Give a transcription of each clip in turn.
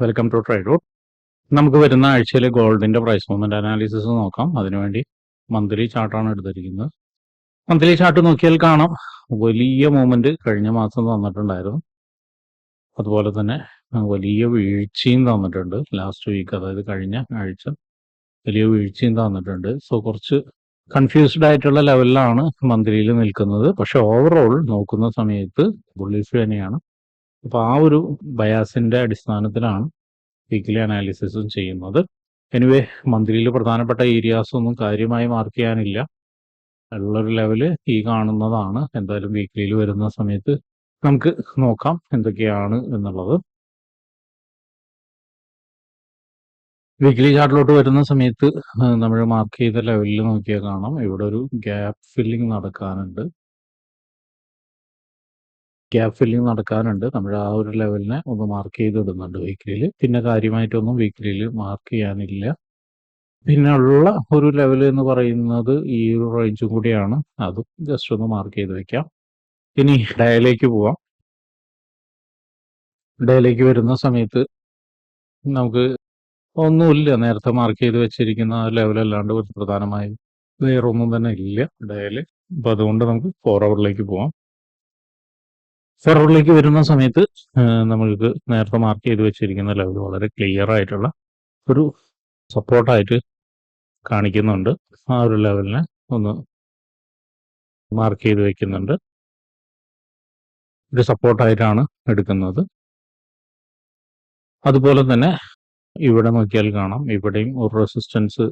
Welcome to tried നമുക്ക് വരുന്ന ആഴ്ചയിൽ ഗോൾഡിന്റെ പ്രൈസ് മൂവ്മെന്റ് അനാലിസിസ് നോക്കാം. അതിനുവേണ്ടി മന്ത്ലി ചാർട്ടാണ് എടുത്തിരിക്കുന്നത്. മന്ത്ലി ചാർട്ട് നോക്കിയാൽ കാണാം. വലിയ മൂവ്മെന്റ് കഴിഞ്ഞ മാസം തന്നിട്ടുണ്ടായിരുന്നു. അതുപോലെ തന്നെ വലിയ വീഴ്ചയും തന്നിട്ടുണ്ട്. ലാസ്റ്റ് വീക്ക് അതായത് കഴിഞ്ഞ ആഴ്ച വലിയ വീഴ്ചയും തന്നിട്ടുണ്ട്. സോ കുറച്ച് കൺഫ്യൂസ്ഡ് ആയിട്ടുള്ള ലെവലിലാണ് മന്ത്ലിയിൽ നിൽക്കുന്നത്. പക്ഷെ ഓവറോൾ നോക്കുന്ന സമയത്ത് ബുള്ളിഷ് തന്നെയാണ്. അപ്പോൾ ആ ഒരു ബയാസിന്റെ അടിസ്ഥാനത്തിലാണ് വീക്കിലി അനാലിസിസും ചെയ്യുന്നത്. എനിവേ മന്ത്രിയിൽ പ്രധാനപ്പെട്ട ഏരിയാസ് ഒന്നും കാര്യമായി മാർക്ക് ചെയ്യാനില്ല. ഉള്ളൊരു ലെവൽ ഈ കാണുന്നതാണ്. എന്തായാലും വീക്കിലിയിൽ വരുന്ന സമയത്ത് നമുക്ക് നോക്കാം എന്തൊക്കെയാണ് എന്നുള്ളത്. വീക്കിലി ചാർട്ടിലോട്ട് വരുന്ന സമയത്ത് നമ്മൾ മാർക്ക് ചെയ്ത ലെവലിൽ നോക്കിയാൽ കാണാം. ഇവിടെ ഒരു ഗ്യാപ്പ് ഫില്ലിംഗ് നടക്കാനുണ്ട്. ഗ്യാപ്പ് ഫില്ലിംഗ് നടക്കാനുണ്ട്. നമ്മൾ ആ ഒരു ലെവലിനെ ഒന്ന് മാർക്ക് ചെയ്തിടുന്നുണ്ട് വീക്കിലിയിൽ പിന്നെ കാര്യമായിട്ടൊന്നും വീക്കിലിയിൽ മാർക്ക് ചെയ്യാനില്ല. പിന്നെ ഉള്ള ഒരു ലെവൽ എന്ന് പറയുന്നത് ഈ ഒരു റേഞ്ചും കൂടിയാണ്. അതും ജസ്റ്റ് ഒന്ന് മാർക്ക് ചെയ്ത് വെക്കാം. ഇനി ഡയലേക്ക് പോവാം. ഡയലേക്ക് വരുന്ന സമയത്ത് നമുക്ക് ഒന്നുമില്ല. നേരത്തെ മാർക്ക് ചെയ്ത് വെച്ചിരിക്കുന്ന ലെവലല്ലാണ്ട് ഒരു പ്രധാനമായും വേറൊന്നും തന്നെ ഇല്ല ഡയൽ അപ്പൊ അതുകൊണ്ട് നമുക്ക് ഫോർ അവറിലേക്ക് പോവാം. ഫോർ അവറിലേക്ക് വരുന്ന സമയത്ത് നമ്മൾക്ക് നേരത്തെ മാർക്ക് ചെയ്ത് വെച്ചിരിക്കുന്ന ലെവൽ വളരെ ക്ലിയർ ആയിട്ടുള്ള ഒരു സപ്പോർട്ടായിട്ട് കാണിക്കുന്നുണ്ട്. ആ ഒരു ലെവലിനെ ഒന്ന് മാർക്ക് ചെയ്ത് വെക്കുന്നുണ്ട്. ഒരു സപ്പോർട്ടായിട്ടാണ് എടുക്കുന്നത്. അതുപോലെ തന്നെ ഇവിടെ നോക്കിയാൽ കാണാം. ഇവിടെയും ഒരു റെസിസ്റ്റൻസ്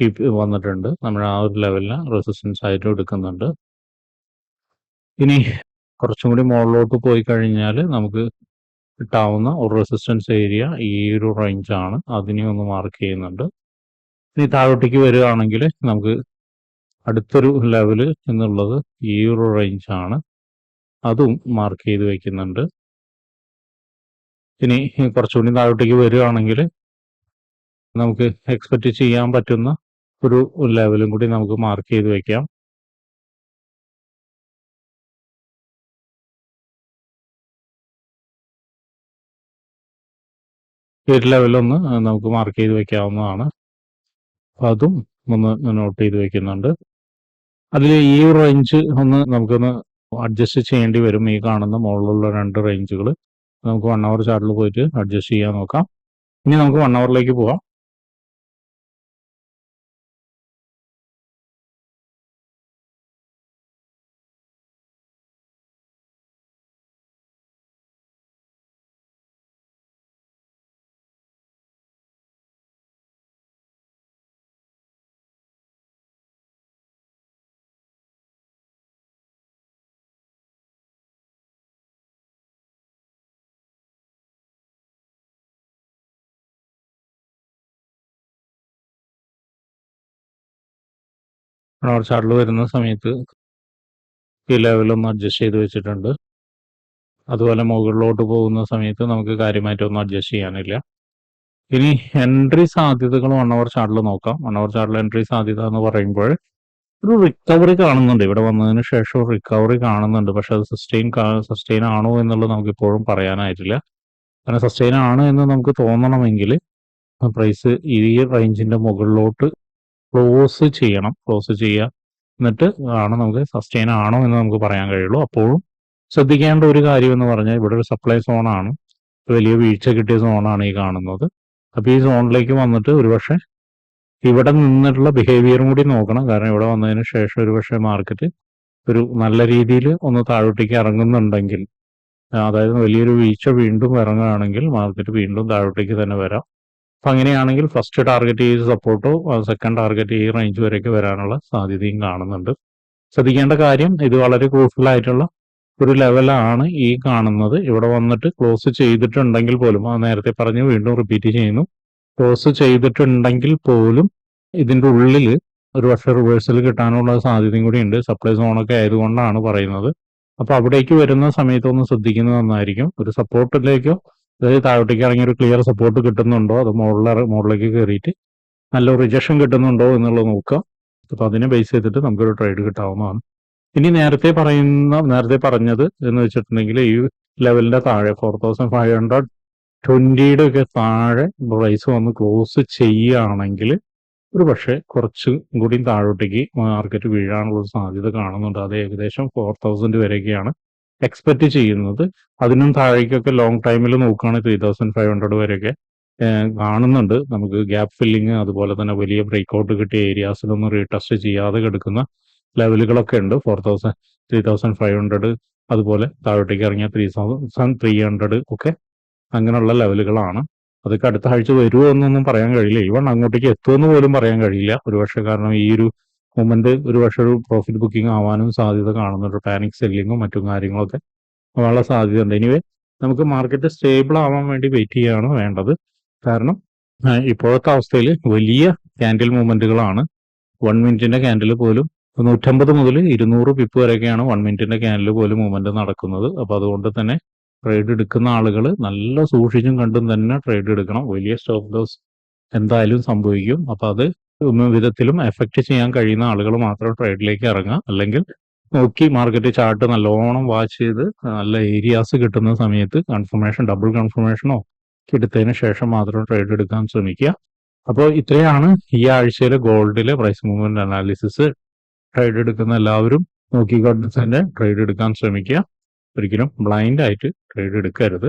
കീപ്പ് വന്നിട്ടുണ്ട്. നമ്മൾ ആ ഒരു ലെവലിന് റെസിസ്റ്റൻസ് ആയിട്ട് എടുക്കുന്നുണ്ട്. ഇനി കുറച്ചും കൂടി മുകളിലോട്ട് പോയി കഴിഞ്ഞാൽ നമുക്ക് കിട്ടാവുന്ന ഒരു റെസിസ്റ്റൻസ് ഏരിയ ഈ ഒരു റേഞ്ചാണ് അതിനെ ഒന്ന് മാർക്ക് ചെയ്യുന്നുണ്ട്. ഇനി താഴോട്ടേക്ക് വരികയാണെങ്കിൽ നമുക്ക് അടുത്തൊരു ലെവൽ എന്നുള്ളത് ഈ ഒരു റേഞ്ചാണ് അതും മാർക്ക് ചെയ്ത് വയ്ക്കുന്നുണ്ട് ഇനി കുറച്ചുകൂടി താഴോട്ടേക്ക് വരികയാണെങ്കിൽ നമുക്ക് എക്സ്പെക്റ്റ് ചെയ്യാൻ പറ്റുന്ന ഒരു ലെവലും കൂടി നമുക്ക് മാർക്ക് ചെയ്ത് വെക്കാം. ഒരു ലെവലൊന്ന് നമുക്ക് മാർക്ക് ചെയ്ത് വെക്കാവുന്നതാണ്. അപ്പം അതും ഒന്ന് നോട്ട് ചെയ്ത് വെക്കുന്നുണ്ട്. അതിൽ ഈ റേഞ്ച് ഒന്ന് നമുക്കൊന്ന് അഡ്ജസ്റ്റ് ചെയ്യേണ്ടി വരും. ഈ കാണുന്ന മുകളിലുള്ള രണ്ട് റേഞ്ചുകൾ നമുക്ക് വൺ അവർ ചാർട്ടിൽ പോയിട്ട് അഡ്ജസ്റ്റ് ചെയ്യാൻ നോക്കാം. ഇനി നമുക്ക് വൺ അവറിലേക്ക് പോവാം. അവർ ചാർട്ടിൽ വരുന്ന സമയത്ത് ഈ ലെവലൊന്ന് അഡ്ജസ്റ്റ് ചെയ്ത് വെച്ചിട്ടുണ്ട്. അതുപോലെ മുകളിലോട്ട് പോകുന്ന സമയത്ത് നമുക്ക് കാര്യമായിട്ടൊന്നും അഡ്ജസ്റ്റ് ചെയ്യാനില്ല. ഇനി എൻട്രി സാധ്യതകൾ വൺ അവർ ചാർട്ടിൽ നോക്കാം. വൺ അവർ ചാർട്ടിൽ എൻട്രി സാധ്യത എന്ന് പറയുമ്പോൾ ഒരു റിക്കവറി കാണുന്നുണ്ട്. ഇവിടെ വന്നതിന് ശേഷം റിക്കവറി കാണുന്നുണ്ട്. പക്ഷെ അത് സസ്റ്റെയിൻ സസ്റ്റെയിൻ ആണോ എന്നുള്ളത് നമുക്ക് ഇപ്പോഴും പറയാനായിട്ടില്ല. കാരണം സസ്റ്റെയിൻ ആണ് എന്ന് നമുക്ക് തോന്നണമെങ്കിൽ പ്രൈസ് ഈ റേഞ്ചിന്റെ മുകളിലോട്ട് ക്ലോസ് ചെയ്യണം. ക്ലോസ് ചെയ്യുക. എന്നിട്ട് ആണ് നമുക്ക് സസ്റ്റെയിൻ ആണോ എന്ന് നമുക്ക് പറയാൻ കഴിയുള്ളൂ. അപ്പോഴും ശ്രദ്ധിക്കേണ്ട ഒരു കാര്യം എന്ന് പറഞ്ഞാൽ ഇവിടെ ഒരു സപ്ലൈ സോണാണ് വലിയ വീഴ്ച കിട്ടിയ സോണാണ് ഈ കാണുന്നത്. അപ്പോൾ ഈ സോണിലേക്ക് വന്നിട്ട് ഒരുപക്ഷെ ഇവിടെ നിന്നിട്ടുള്ള ബിഹേവിയറും കൂടി നോക്കണം. കാരണം ഇവിടെ വന്നതിന് ശേഷം ഒരുപക്ഷെ മാർക്കറ്റ് ഒരു നല്ല രീതിയിൽ ഒന്ന് താഴോട്ടേക്ക് ഇറങ്ങുന്നുണ്ടെങ്കിൽ അതായത് വലിയൊരു വീഴ്ച വീണ്ടും ഇറങ്ങുകയാണെങ്കിൽ മാർക്കറ്റ് വീണ്ടും താഴോട്ടേക്ക് തന്നെ വരാം. അപ്പം അങ്ങനെയാണെങ്കിൽ ഫസ്റ്റ് ടാർഗറ്റ് ഈ സപ്പോർട്ടോ സെക്കൻഡ് ടാർഗറ്റ് ഈ റേഞ്ച് വരെയൊക്കെ വരാനുള്ള സാധ്യതയും കാണുന്നുണ്ട്. ശ്രദ്ധിക്കേണ്ട കാര്യം ഇത് വളരെ ക്രൂഷ്യൽ ആയിട്ടുള്ള ഒരു ലെവലാണ് ഈ കാണുന്നത്. ഇവിടെ വന്നിട്ട് ക്ലോസ് ചെയ്തിട്ടുണ്ടെങ്കിൽ പോലും ആ നേരത്തെ പറഞ്ഞ് വീണ്ടും റിപ്പീറ്റ് ചെയ്യുന്നു. ക്ലോസ് ചെയ്തിട്ടുണ്ടെങ്കിൽ പോലും ഇതിന്റെ ഉള്ളിൽ ഒരു പക്ഷേ റിവേഴ്സൽ കിട്ടാനുള്ള സാധ്യതയും കൂടി ഉണ്ട്. സപ്ലൈ സോണൊക്കെ ആയതുകൊണ്ടാണ് പറയുന്നത്. അപ്പോൾ അവിടേക്ക് വരുന്ന സമയത്ത് ഒന്ന് ശ്രദ്ധിക്കുന്നത് നന്നായിരിക്കും. ഒരു സപ്പോർട്ടിലേക്കോ അതായത് താഴോട്ടേക്ക് ഇറങ്ങി ഒരു ക്ലിയർ സപ്പോർട്ട് കിട്ടുന്നുണ്ടോ? അത് മുകളിൽ മുകളിലേക്ക് കയറിയിട്ട് നല്ല റിജക്ഷൻ കിട്ടുന്നുണ്ടോ എന്നുള്ളത് നോക്കാം. അപ്പോൾ അതിനെ ബേസ് ചെയ്തിട്ട് നമുക്കൊരു ട്രേഡ് കിട്ടാവുന്നതാണ്. ഇനി നേരത്തെ പറയുന്ന നേരത്തെ പറഞ്ഞത് എന്ന് വെച്ചിട്ടുണ്ടെങ്കിൽ ഈ ലെവലിന്റെ താഴെ ഫോർ തൗസൻഡ് ഫൈവ് ഹൺഡ്രഡ് ട്വന്റിയുടെ ഒക്കെ താഴെ പ്രൈസ് വന്ന് ക്ലോസ് ചെയ്യുകയാണെങ്കിൽ ഒരു പക്ഷേ കുറച്ച് കൂടി താഴോട്ടേക്ക് മാർക്കറ്റ് വീഴാനുള്ള സാധ്യത കാണുന്നുണ്ട്. അത് ഏകദേശം ഫോർ തൗസൻഡ് വരെയൊക്കെയാണ്. എക്സ്പെക്ട് ചെയ്യുന്നത്. അതിനും താഴേക്കൊക്കെ ലോങ് ടൈമിൽ നോക്കുകയാണെങ്കിൽ ത്രീ തൗസൻഡ് ഫൈവ് ഹൺഡ്രഡ് വരെയൊക്കെ കാണുന്നുണ്ട്. നമുക്ക് ഗ്യാപ്പ് ഫില്ലിങ് അതുപോലെ തന്നെ വലിയ ബ്രേക്ക് ഔട്ട് കിട്ടിയ ഏരിയാസിലൊന്നും റീടെസ്റ്റ് ചെയ്യാതെ കിടക്കുന്ന ലെവലുകളൊക്കെ ഉണ്ട്. Four thousand three thousand five hundred അതുപോലെ താഴോട്ടേക്ക് ഇറങ്ങിയ ത്രീ തൗസൻഡ് ത്രീ ഹൺഡ്രഡ് ഒക്കെ അങ്ങനെയുള്ള ലെവലുകളാണ് അതൊക്കെ അടുത്ത ആഴ്ച വരുമോ എന്നൊന്നും പറയാൻ കഴിയില്ല. ഈവൺ അങ്ങോട്ടേക്ക് എത്തുമെന്ന് പോലും പറയാൻ കഴിയില്ല. ഒരുപക്ഷെ കാരണം ഈ ഒരു മൊമെന്റ് ഒരുപക്ഷെ ഒരു പ്രോഫിറ്റ് ബുക്കിംഗ് ആവാനും സാധ്യത കാണുന്നുണ്ട്. പാനിക് സെല്ലിങ്ങും മറ്റും കാര്യങ്ങളൊക്കെ ആവാനുള്ള സാധ്യത ഉണ്ട്. എനിവേ നമുക്ക് മാർക്കറ്റ് സ്റ്റേബിൾ ആവാൻ വേണ്ടി വെയിറ്റ് ചെയ്യുകയാണ് വേണ്ടത്. കാരണം ഇപ്പോഴത്തെ അവസ്ഥയിൽ വലിയ ക്യാൻഡിൽ മൂവ്മെന്റുകളാണ് വൺ മിനിറ്റിന്റെ ക്യാൻഡിൽ പോലും നൂറ്റമ്പത് മുതൽ ഇരുന്നൂറ് പിപ്പ് വരെയൊക്കെയാണ് വൺ മിനിറ്റിന്റെ ക്യാൻഡിൽ പോലും മൂവ്മെന്റ് നടക്കുന്നത്. അപ്പോൾ അതുകൊണ്ട് തന്നെ ട്രേഡ് എടുക്കുന്ന ആളുകൾ നല്ല സൂക്ഷിച്ചും കണ്ടും തന്നെ ട്രേഡ് എടുക്കണം. വലിയ സ്റ്റോപ്പ് ലോസ് എന്തായാലും സംഭവിക്കും. അപ്പോൾ അത് ഒരു വിധത്തിലും എഫക്റ്റ് ചെയ്യാൻ കഴിയുന്ന ആളുകൾ മാത്രം ട്രേഡിലേക്ക് ഇറങ്ങുക അല്ലെങ്കിൽ നോക്കി മാർക്കറ്റ് ചാർട്ട് നല്ലോണം വാച്ച് ചെയ്ത് നല്ല ഏരിയാസ് കിട്ടുന്ന സമയത്ത് കൺഫർമേഷൻ ഡബിൾ കൺഫർമേഷനോ എടുത്തതിന് ശേഷം മാത്രം ട്രേഡ് എടുക്കാൻ ശ്രമിക്കുക. അപ്പോൾ ഇത്രയാണ് ഈ ആഴ്ചയിലെ ഗോൾഡിലെ പ്രൈസ് മൂവ്മെന്റ് അനാലിസിസ് ട്രേഡ് എടുക്കുന്ന എല്ലാവരും നോക്കിക്കൊണ്ട് തന്നെ ട്രേഡ് എടുക്കാൻ ശ്രമിക്കുക. ഒരിക്കലും ബ്ലൈൻഡ് ആയിട്ട് ട്രേഡ് എടുക്കരുത്.